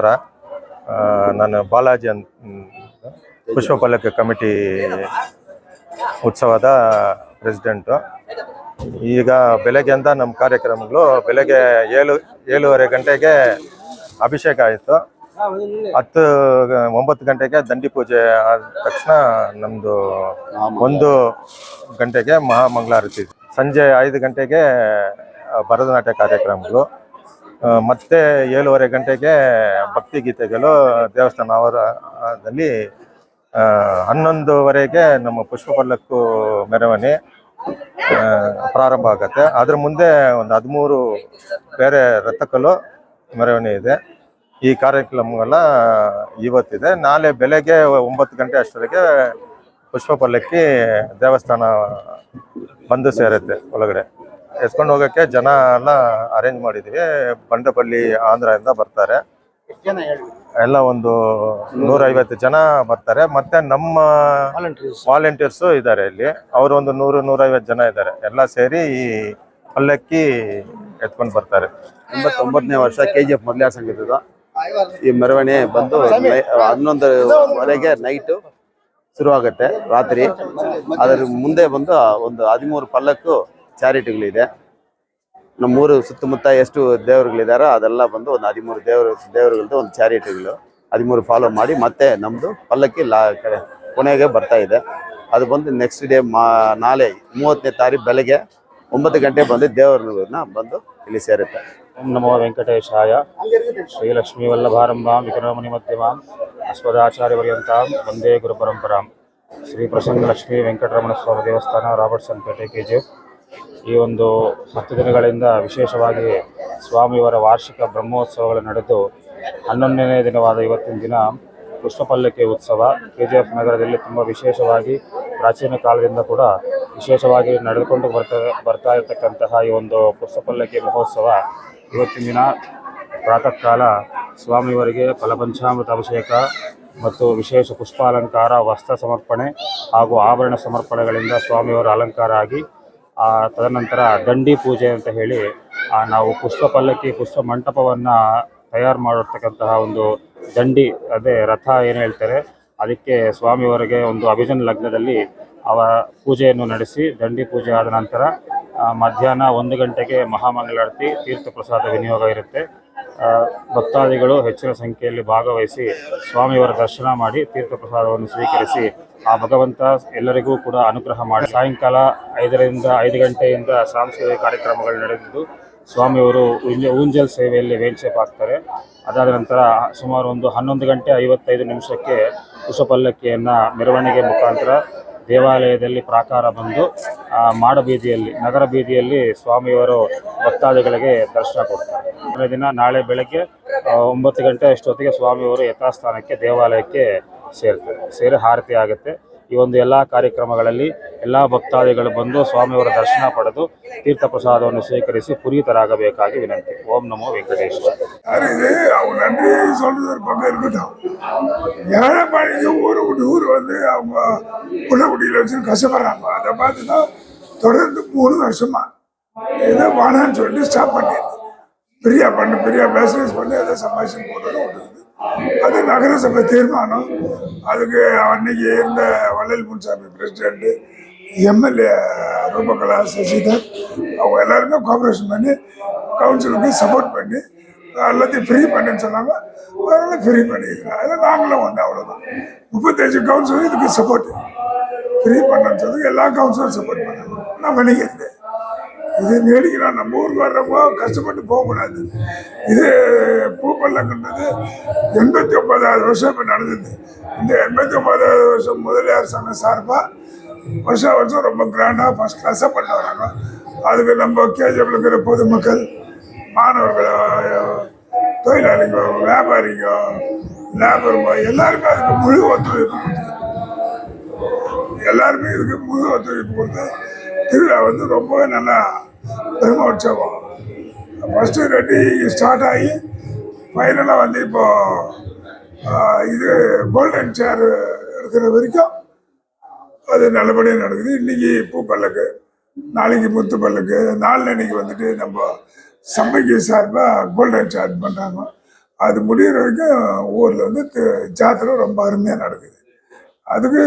ನಮಸ್ಕಾರ ನಾನು ಬಾಲಾಜಿ ಅಂತ ಪುಷ್ಪ ಕಮಿಟಿ ಉತ್ಸವದ ಪ್ರೆಸಿಡೆಂಟು ಈಗ ಬೆಳಗ್ಗೆಯಿಂದ ನಮ್ಮ ಕಾರ್ಯಕ್ರಮಗಳು ಬೆಳಗ್ಗೆ ಏಳು, ಏಳುವರೆ ಗಂಟೆಗೆ ಅಭಿಷೇಕ ಆಯಿತು. ಹತ್ತು, ಒಂಬತ್ತು ಗಂಟೆಗೆ ದಂಡಿ ಪೂಜೆ ಆದ ತಕ್ಷಣ ನಮ್ಮದು ಒಂದು ಗಂಟೆಗೆ ಮಹಾಮಂಗಳಾರತಿ. ಸಂಜೆ ಐದು ಗಂಟೆಗೆ ಭರತನಾಟ್ಯ ಕಾರ್ಯಕ್ರಮಗಳು. ಮತ್ತೆ ಏಳುವರೆ ಗಂಟೆಗೆ ಭಕ್ತಿ ಗೀತೆಗಳು ದೇವಸ್ಥಾನ ಅವರದಲ್ಲಿ ಹನ್ನೊಂದುವರೆಗೆ ನಮ್ಮ ಪುಷ್ಪ ಪಲ್ಲಕ್ಕು ಮೆರವಣಿ ಪ್ರಾರಂಭ ಆಗುತ್ತೆ. ಅದ್ರ ಮುಂದೆ ಒಂದು ಹದಿಮೂರು ಬೇರೆ ರಥಕಲು ಮೆರವಣಿ ಇದೆ. ಈ ಕಾರ್ಯಕ್ರಮಗಳ ಇವತ್ತಿದೆ. ನಾಳೆ ಬೆಳಗ್ಗೆ ಒಂಬತ್ತು ಗಂಟೆ ಅಷ್ಟರಿಗೆ ಪುಷ್ಪ ಪಲ್ಲಕ್ಕಿ ದೇವಸ್ಥಾನ ಬಂದು ಸೇರುತ್ತೆ ಒಳಗಡೆ. ಎತ್ಕೊಂಡು ಹೋಗೋಕ್ಕೆ ಜನ ಎಲ್ಲ ಅರೇಂಜ್ ಮಾಡಿದ್ದೀವಿ ಬಂಡಪಲ್ಲಿ ಆಂಧ್ರದಿಂದ ಬರ್ತಾರೆ. ಎಲ್ಲ ಒಂದು ನೂರೈವತ್ತು ಜನ ಬರ್ತಾರೆ. ಮತ್ತೆ ನಮ್ಮ ವಾಲಂಟಿಯರ್ಸು ಇದ್ದಾರೆ ಇಲ್ಲಿ. ಅವರು ಒಂದು ನೂರು ನೂರೈವತ್ತು ಜನ ಇದ್ದಾರೆ. ಎಲ್ಲ ಸೇರಿ ಈ ಪಲ್ಲಕ್ಕಿ ಎತ್ಕೊಂಡು ಬರ್ತಾರೆ. ಎಂಬತ್ತೊಂಬತ್ತನೇ ವರ್ಷ ಕೆ ಜಿ ಎಫ್ ಮಹಿಳಾ ಸಂಘದ ಈ ಮೆರವಣಿಗೆ ಬಂದು ಹನ್ನೊಂದರವರೆಗೆ ನೈಟು ಶುರುವಾಗುತ್ತೆ ರಾತ್ರಿ. ಅದರ ಮುಂದೆ ಬಂದು ಒಂದು ಹದಿಮೂರು ಪಲ್ಲಕ್ಕು ಚಾರಿಟಿಗಳಿದೆ. ನಮ್ಮೂರು ಸುತ್ತಮುತ್ತ ಎಷ್ಟು ದೇವರುಗಳಿದಾರೋ ಅದೆಲ್ಲ ಬಂದು ಒಂದು ಹದಿಮೂರು ದೇವರು ದೇವರುಗಳದ್ದು ಒಂದು ಚಾರಿಟಿಗಳು. ಹದಿಮೂರು ಫಾಲೋ ಮಾಡಿ ಮತ್ತೆ ನಮ್ಮದು ಪಲ್ಲಕ್ಕಿ ಲಾ ಕಡೆ, ಕೊನೆಗೆ ಬರ್ತಾ ಇದೆ. ಅದು ಬಂದು ನೆಕ್ಸ್ಟ್ ಡೇ ಮಾ, ನಾಳೆ ಮೂವತ್ತನೇ ತಾರೀಕು ಬೆಳಗ್ಗೆ ಒಂಬತ್ತು ಗಂಟೆ ಬಂದು ದೇವರನ್ನ ಬಂದು ಇಲ್ಲಿ ಸೇರುತ್ತೆ. ಓಂ ನಮೋ ವೆಂಕಟೇಶಾಯ. ಶ್ರೀಲಕ್ಷ್ಮೀವಲ್ಲಭಾರಂಭಾಂ ವಿಕ್ರಮಣಿ ಮಧ್ಯಮಾಂ ಅಸ್ಮದಾಚಾರ್ಯವರ್ಯಂತಾಂ ವಂದೇ ಗುರುಪರಂಪರಾಂ ಶ್ರೀ ಪ್ರಸನ್ನ ಲಕ್ಷ್ಮೀ ವೆಂಕಟರಮಣ ಸ್ವಾಮಿ ದೇವಸ್ಥಾನ, ರಾಬರ್ಟ್ಸನ್ ಪೇಟೆ ಕೆ ಜಿ ಈ ಒಂದು ಹತ್ತು ದಿನಗಳಿಂದ ವಿಶೇಷವಾಗಿ ಸ್ವಾಮಿಯವರ ವಾರ್ಷಿಕ ಬ್ರಹ್ಮೋತ್ಸವಗಳು ನಡೆದು ಹನ್ನೊಂದನೇ ದಿನವಾದ ಇವತ್ತಿನ ದಿನ ಪುಷ್ಪಪಲ್ಲಕ್ಕಿ ಉತ್ಸವ ಕೆ ಜಿ ಎಫ್ ನಗರದಲ್ಲಿ ತುಂಬ ವಿಶೇಷವಾಗಿ ಪ್ರಾಚೀನ ಕಾಲದಿಂದ ಕೂಡ ವಿಶೇಷವಾಗಿ ನಡೆದುಕೊಂಡು ಬರ್ತಾ ಬರ್ತಾ ಇರತಕ್ಕಂತಹ ಈ ಒಂದು ಪುಷ್ಪಪಲ್ಲಕ್ಕಿ ಮಹೋತ್ಸವ ಇವತ್ತಿನ ದಿನ ಪ್ರಾತಃ ಕಾಲ ಸ್ವಾಮಿಯವರಿಗೆ ಫಲಪಂಚಾಮೃತ ಅಭಿಷೇಕ ಮತ್ತು ವಿಶೇಷ ಪುಷ್ಪಾಲಂಕಾರ, ವಸ್ತ್ರ ಸಮರ್ಪಣೆ ಹಾಗೂ ಆಭರಣ ಸಮರ್ಪಣೆಗಳಿಂದ ಸ್ವಾಮಿಯವರ ಅಲಂಕಾರ ಆಗಿ ತದನಂತರ ದಂಡಿ ಪೂಜೆ ಅಂತ ಹೇಳಿ ಆ ನಾವು ಪುಷ್ಪ ಪಲ್ಲಕ್ಕಿ ಪುಷ್ಪ ಮಂಟಪವನ್ನು ತಯಾರು ಮಾಡಿರ್ತಕ್ಕಂತಹ ಒಂದು ದಂಡಿ ಅದೇ ರಥ ಏನು ಹೇಳ್ತಾರೆ ಅದಕ್ಕೆ ಸ್ವಾಮಿಯವರಿಗೆ ಒಂದು ಅಭಿಜನ್ ಲಗ್ನದಲ್ಲಿ ಅವ ಪೂಜೆಯನ್ನು ನಡೆಸಿ ದಂಡಿ ಪೂಜೆ ಆದ ನಂತರ ಆ, ಮಧ್ಯಾಹ್ನ ಒಂದು ಗಂಟೆಗೆ ಮಹಾಮಂಗಳಾರತಿ ತೀರ್ಥ ಪ್ರಸಾದ ವಿನಿಯೋಗ ಇರುತ್ತೆ. ಆ, ಭಕ್ತಾದಿಗಳು ಹೆಚ್ಚಿನ ಸಂಖ್ಯೆಯಲ್ಲಿ ಭಾಗವಹಿಸಿ ಸ್ವಾಮಿಯವರ ದರ್ಶನ ಮಾಡಿ ತೀರ್ಥ ಪ್ರಸಾದವನ್ನು ಸ್ವೀಕರಿಸಿ ಆ ಭಗವಂತ ಎಲ್ಲರಿಗೂ ಕೂಡ ಅನುಗ್ರಹ ಮಾಡಿ. ಸಾಯಂಕಾಲ ಐದರಿಂದ ಐದು ಗಂಟೆಯಿಂದ ಸಾಂಸ್ಕೃತಿಕ ಕಾರ್ಯಕ್ರಮಗಳು ನಡೆದಿದ್ದು ಸ್ವಾಮಿಯವರು ಉಂಜ, ಊಂಜಲ್ ಸೇವೆಯಲ್ಲಿ ವೇಲ್ಸೇಪ್ ಆಗ್ತಾರೆ ಅದಾದ ನಂತರ ಸುಮಾರು ಒಂದು ಹನ್ನೊಂದು ಗಂಟೆ ಐವತ್ತೈದು ನಿಮಿಷಕ್ಕೆ ಕುಶಪಲ್ಲಕ್ಕಿಯನ್ನು ಮೆರವಣಿಗೆ ಮುಖಾಂತರ ದೇವಾಲಯದಲ್ಲಿ ಪ್ರಾಕಾರ ಬಂದು ಮಾಡಬೀದಿಯಲ್ಲಿ, ನಗರ ಬೀದಿಯಲ್ಲಿ ಸ್ವಾಮಿಯವರು ಭಕ್ತಾದಿಗಳಿಗೆ ದರ್ಶನ ಕೊಡ್ತಾರೆ. ದಿನ ನಾಳೆ ಬೆಳಗ್ಗೆ ಒಂಬತ್ತು ಗಂಟೆ ಅಷ್ಟೊತ್ತಿಗೆ ಸ್ವಾಮಿಯವರು ಯಥಾಸ್ಥಾನಕ್ಕೆ ದೇವಾಲಯಕ್ಕೆ ಸೇರ್ತಾರೆ. ಸೇರಿ ಆರತಿ ಆಗುತ್ತೆ. ಈ ಒಂದು ಎಲ್ಲ ಕಾರ್ಯಕ್ರಮಗಳಲ್ಲಿ ಎಲ್ಲ ಭಕ್ತಾದಿಗಳು ಬಂದು ಸ್ವಾಮಿಯವರ ದರ್ಶನ ಪಡೆದು ತೀರ್ಥ ಪ್ರಸಾದವನ್ನು ಸ್ವೀಕರಿಸಿ ಪುನೀತರಾಗಬೇಕಾಗಿ ವಿನಂತಿ ಓಂ ನಮೋ ವೆಂಕಟೇಶ್ವರ சார் இது அவங்க நன்றி சொல்றது ஒரு பக்கம் இருக்கட்டும் ஏழைப்பாடிக்கு ஊரை விட்டு ஊர் வந்து அவங்க புள்ளக்குடியில் வச்சு கஷ்டப்படுறாங்க அதை பார்த்து தான் தொடர்ந்து மூணு வருஷமா ஏதோ வேணான்னு சொல்லிட்டு ஸ்டாப் பண்ணிடுது பிரியா பண்ணு பிரியா பிஸ்னஸ் பண்ணி அதை சம்பாதிச்சு போட்டது விட்டுருது அது நகரசபை தீர்மானம். அதுக்கு அன்னைக்கு இருந்த வள்ளல் முன்சாமி பிரசிடென்ட்டு எம்எல்ஏ ரூபகலா சசிதர் அவங்க எல்லாருமே கோஆப்ரேஷன் பண்ணி கவுன்சிலுக்கு சப்போர்ட் பண்ணி எல்லாத்தையும் ஃப்ரீ பண்ணுன்னு சொன்னாங்க. அதனால ஃப்ரீ பண்ணிக்கலாம் அதில் நாங்களும் ஒன்று அவ்வளோதான் முப்பத்தஞ்சு கவுன்சிலும் இதுக்கு சப்போர்ட் ஃப்ரீ பண்ணுன்னு சொல்லி எல்லா கவுன்சிலும் சப்போர்ட் பண்ணாங்க. நான் பண்ணிக்கிறேன் இது நீடிக்கணும் நம்ம ஊருக்கு வர்றப்போ கஷ்டப்பட்டு போகக்கூடாது. இது பூப்பல்லங்கிறது எண்பத்தி ஒன்பதாவது வருஷம் இப்போ நடந்தது. இந்த எண்பத்தி ஒன்பதாவது வருஷம் முதலியார் சங்க சார்பாக வருஷம் வருஷம் ரொம்ப கிராண்டாக ஃபஸ்ட் கிளாஸாக பண்ண வராங்க. அதுக்கு நம்ம கேஜிஎஃப்ல இருக்கிற பொதுமக்கள் மாணவர்கள் தொழிலாளிங்க வியாபாரிங்க லேபருங்க எல்லாருமே அதுக்கு முழு ஒத்துழைப்பு கொடுத்து எல்லாருமே இதுக்கு முழு ஒத்துழைப்பு கொடுத்து திருவிழா வந்து ரொம்பவே நல்லா பெருமை உற்சவம். ஃபஸ்ட்டு ரெட்டி ஸ்டார்ட் ஆகி ஃபைனலாக வந்து இப்போ இது கோல்டன் சேர் எடுக்கிற வரைக்கும் அது நல்லபடியாக நடக்குது. இன்றைக்கி பூ பல்லக்கு நாளைக்கு முத்து பல்லக்கு நாலு அன்னைக்கு வந்துட்டு நம்ம சம்பைக்கு சார்பாக கோல்டன் சார்ஜ் பண்ணுறாங்க அது முடிகிற வரைக்கும் ஊரில் வந்து ஜாத்திரை ரொம்ப அருமையாக நடக்குது. அதுக்கு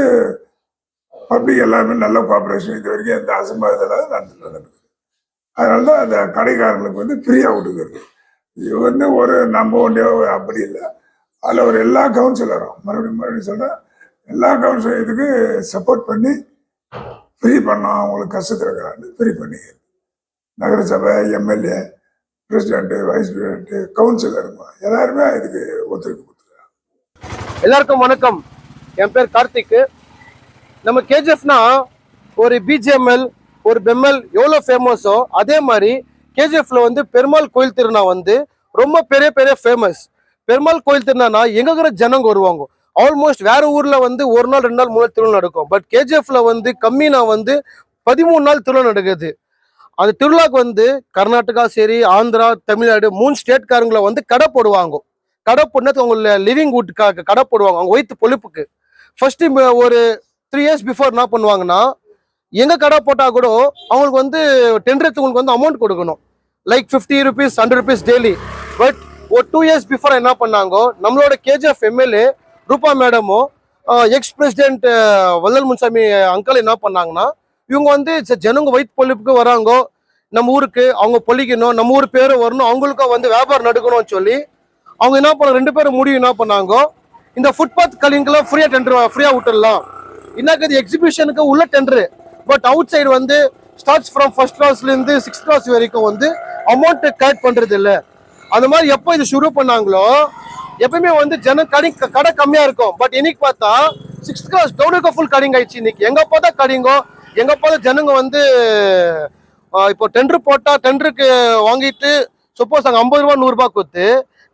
பப்ளிக் எல்லாருமே நல்ல கோஆப்ரேஷன் இது வரைக்கும் எந்த அசம்பாவிதம் நடந்துட்டு வந்துருக்கு அதனால தான் அந்த கடைக்காரங்களுக்கு வந்து ஃப்ரீயாக விட்டுக்கிறது இது வந்து ஒரு நம்ம ஒன்றே அப்படி இல்லை. அதில் ஒரு எல்லா கவுன்சிலரும் மறுபடியும் மறுபடியும் சொல்கிறேன் எல்லா கவுன்சிலர் இதுக்கு சப்போர்ட் பண்ணி ஃப்ரீ பண்ணோம் அவங்களுக்கு கஷ்டத்தில் இருக்கிறாங்க. ஃப்ரீ பண்ணி நகரசபை எம்எல்ஏ பிரசிடென்ட்டு வைஸ் பிரசிடென்ட்டு கவுன்சிலருங்க எல்லாருமே இதுக்கு ஒத்துழைப்பு கொடுத்துருக்காங்க. எல்லாருக்கும் வணக்கம். என் பேர் கார்த்திக். நம்ம கேஜிஎஃப்னா ஒரு பிஜிஎம்எல் ஒரு பெம்மல் எவ்வளோ ஃபேமஸோ அதே மாதிரி கேஜிஎஃப்ல வந்து பெருமாள் கோயில் திருநா வந்து ரொம்ப பெரிய பெரிய ஃபேமஸ் பெருமாள் கோயில் திருநானா எங்க ஜனங்க வருவாங்க? ஆல்மோஸ்ட் வேற ஊர்ல வந்து ஒரு நாள் ரெண்டு நாள் மூணு நாள் திருவிழா நடக்கும். பட் கேஜிஎஃப்ல வந்து கம்மினா வந்து பதிமூணு நாள் திருவிழா நடக்குது. அந்த திருவிழாக்கு வந்து கர்நாடகா சரி ஆந்திரா தமிழ்நாடு மூணு ஸ்டேட்காரங்களை வந்து கடை போடுவாங்க. கடை போடுறது அவங்கள லிவிங் வுட்டுக்காக கடை போடுவாங்க அவங்க வயிற்று பொழிப்புக்கு. ஃபர்ஸ்ட் ஒரு த்ரீ இயர்ஸ் பிஃபோர் என்ன பண்ணுவாங்கன்னா எங்கள் கடை போட்டால் கூட அவங்களுக்கு வந்து டெண்டரத்துக்கு வந்து அமௌண்ட் கொடுக்கணும். Like fifty rupees hundred rupees daily but ஒரு டூ இயர்ஸ் பிஃபோர் என்ன பண்ணாங்கோ நம்மளோட KGF MLA Rupa மேடமும் ex president Vallal Munusamy uncle என்ன பண்ணாங்கன்னா இவங்க வந்து ஜனங்க வயிற்று பொழிப்புக்கு வராங்கோ நம்ம ஊருக்கு அவங்க பொழிக்கணும் நம்ம ஊர் பேரும் வரணும் அவங்களுக்கும் வந்து வியாபாரம் நடக்கணும்னு சொல்லி அவங்க என்ன பண்ண ரெண்டு பேரும் முடிவு என்ன பண்ணாங்கோ இந்த ஃபுட்பாத் கலிங்கெல்லாம் ஃப்ரீயாக டெண்டர் ஃப்ரீயாக விட்டுடலாம். என்னக்கு இது எக்ஸிபிஷனுக்கு உள்ள டெண்டரு பட் அவுட் சைடு வந்து ஸ்டார்ட்ஸ் ஃப்ரம் ஃபர்ஸ்ட் கிளாஸ்ல இருந்து சிக்ஸ்த் கிளாஸ் வரைக்கும் வந்து அமௌண்ட் கலெக்ட் பண்றது இல்ல. அந்த மாதிரி எப்போ இது ஷுரு பண்ணாங்களோ எப்பயுமே வந்து ஜன கடை கடை கம்மியா இருக்கும். பட் இன்னைக்கு பார்த்தா சிக்ஸ்த் கிளாஸ் டவுனுக்கு ஃபுல் கடிங் ஆயிடுச்சு இன்னைக்கு. எங்க பார்த்தா கடிங்கோ எங்க பார்த்தா ஜனங்க வந்து இப்போ டெண்டர் போட்டா டெண்டருக்கு வாங்கிட்டு சப்போஸ் அங்க ஐம்பது ரூபா நூறு ரூபாய் கொடுத்து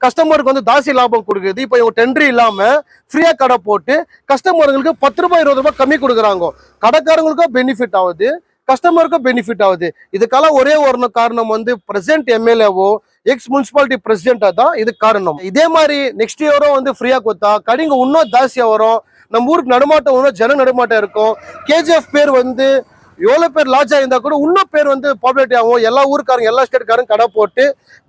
கஸ்டமருக்கு வந்து தாசி லாபம் கொடுக்குது. இப்போ இவங்க டெண்டர் இல்லாமல் ஃப்ரீயாக கடை போட்டு கஸ்டமர்களுக்கு பத்து ரூபாய் இருபது ரூபாய் கம்மி கொடுக்குறாங்க. கடைக்காரங்களுக்கும் பெனிஃபிட் ஆகுது. கஸ்டமருக்கும் பெனிஃபிட் ஆகுது. இதுக்கெல்லாம் ஒரே ஒரு காரணம் வந்து பிரசிடென்ட் எம்எல்ஏவோ எக்ஸ் முனிசிபாலிட்டி பிரசிடென்டா தான் இது காரணம். இதே மாதிரி நெக்ஸ்ட் இயரும் வந்து ஃப்ரீயாக கொடுத்தா கடிங்க இன்னும் ஜாஸ்தியாக வரும். நம்ம ஊருக்கு நடமாட்டம் இன்னும் ஜன நடமாட்டம் இருக்கும். கேஜிஎஃப் பேர் வந்து எவ்வளோ பேர் லாட்ஜா இருந்தா கூட இன்னும் பேர் வந்து பாப்புலேட் ஆகும். எல்லா ஊருக்காரங்க எல்லா ஸ்டேட்காரும் கடை போட்டு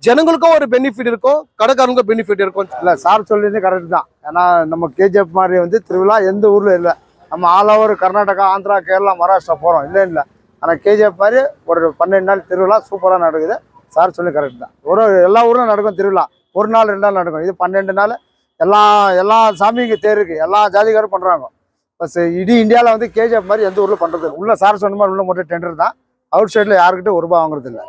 ஜனங்களுக்கும் ஒரு பெனிஃபிட் இருக்கும் கடைக்காரங்களுக்கும் பெனிஃபிட் இருக்கும். இல்லை சார் சொல்லியது கரெக்ட் தான். ஏன்னா நம்ம கேஜிஎஃப் மாதிரி வந்து திருவிழா எந்த ஊரில் இல்லை. நம்ம ஆல் ஓவர் கர்நாடகா ஆந்திரா கேரளா மகாராஷ்டிரா போகிறோம் இல்லை இல்லை. ஆனால் கேஜிஎஃப் மாதிரி ஒரு பன்னெண்டு நாள் திருவிழா சூப்பராக நடக்குது. சார் சொல்லி கரெக்ட் தான். ஒரு எல்லா ஊரும் நடக்கும் திருவிழா. ஒரு நாள் ரெண்டு நாள் நடக்கும். இது பன்னெண்டு நாள். எல்லா எல்லா சாமிக்கு தேர் இருக்குது எல்லா ஜாதிக்காரும் பண்ணுறாங்க பஸ் இடி இந்தியாவில் வந்து கேஜிஎஃப் மாதிரி எந்த ஊரில் பண்ணுறது உள்ள சார் சொன்ன மாதிரி உள்ள மட்டும் டெண்டர் தான். அவுட் சைடில் யாருக்கிட்ட ஒரு ரூபாய் வாங்குறது இல்லை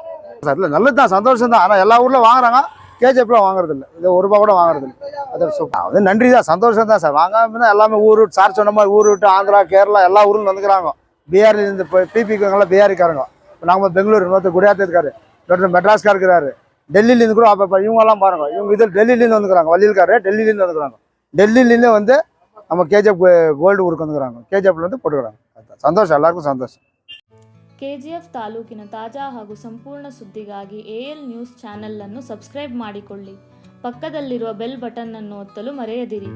சார் இல்லை நல்லது தான் சந்தோஷம் தான் ஆனால் எல்லா ஊரில் வாங்குறாங்க. கேஜிஎஃப்ல வாங்குறது இல்லை இது ஒரு ரூபாய் கூட வாங்குறது இல்லை அது சூப்பர். அது நன்றி தான் சந்தோஷம் தான் சார். வாங்காமல் எல்லாமே ஊர் விட்டு சார் சொன்ன மாதிரி ஊர் விட்டு ஆந்திரா கேரளா எல்லா ஊரில் வந்துக்கிறாங்க பீகார்ல இருந்து பிபிக்காரங்களாம் பீகாரிக்காரங்க. இப்போ நாங்கள் பெங்களூர் இன்னொருத்தர் குடியாத்த இருக்காரு. இன்னொருத்தர் மெட்ராஸ்க்காக இருக்கிறாரு. டெல்லியிலேருந்து கூட அப்போ இவங்கெல்லாம் பாருங்க. இவங்க இதில் டெல்லியிலேருந்து வந்துக்கிறாங்க வள்ளியில்காரு டெல்லியிலேருந்து வந்துக்கிறாங்க டெல்லியிலேருந்து வந்து நம்ம கேஜிஎஃப் கோல்டு ஊருக்கு வந்துக்கிறாங்க கேஜிஎஃப்ல வந்து போட்டுக்கிறாங்க அதான். சந்தோஷம் எல்லாருக்கும் சந்தோஷம் ಕೆಜಿಎಫ್ ತಾಲೂಕಿನ ತಾಜಾ ಹಾಗೂ ಸಂಪೂರ್ಣ ಸುದ್ದಿಗಾಗಿ ಎಎಲ್ ನ್ಯೂಸ್ ಚಾನೆಲ್ ಅನ್ನು ಸಬ್ಸ್ಕ್ರೈಬ್ ಮಾಡಿಕೊಳ್ಳಿ ಪಕ್ಕದಲ್ಲಿರುವ ಬೆಲ್ ಬಟನ್ ಅನ್ನು ಒತ್ತಲು ಮರೆಯದಿರಿ